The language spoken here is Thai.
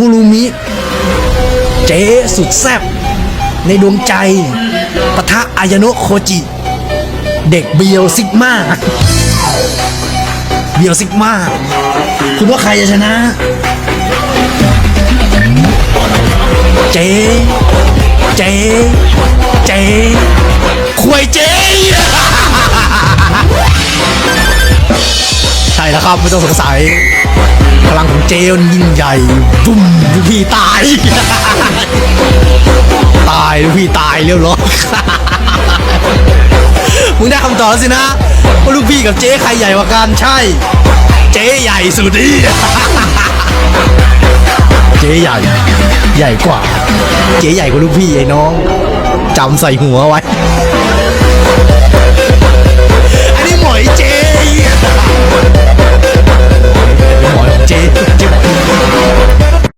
คูรูมิ เจ๊สุดแซ่บในดวงใจปะทะอายโนะโคจิ เด็กเบียวซิกมาเบียวซิกมาคุณว่าใครจะชนะ เจ๊ เจ๊ เจ๊ควยเจ๊ใช่แล้วครับ ไม่ต้องสงสัยพลังของ เจมันยิ่งใหญ่บุ้มลูกพี่ตาย ตายลูกพี่ตายเรียบร้อยมึงได้คำตอบแล้วสินะว่าลูกพี่กับเจ๊ใครใหญ่กว่ากันใช่ เจ๊ใหญ่สุดที่เจ๊ใหญ่ ใหญ่กว่า เจ๊ใหญ่กว่าลูกพี่ไอ้น้องจำใส่หัวไว้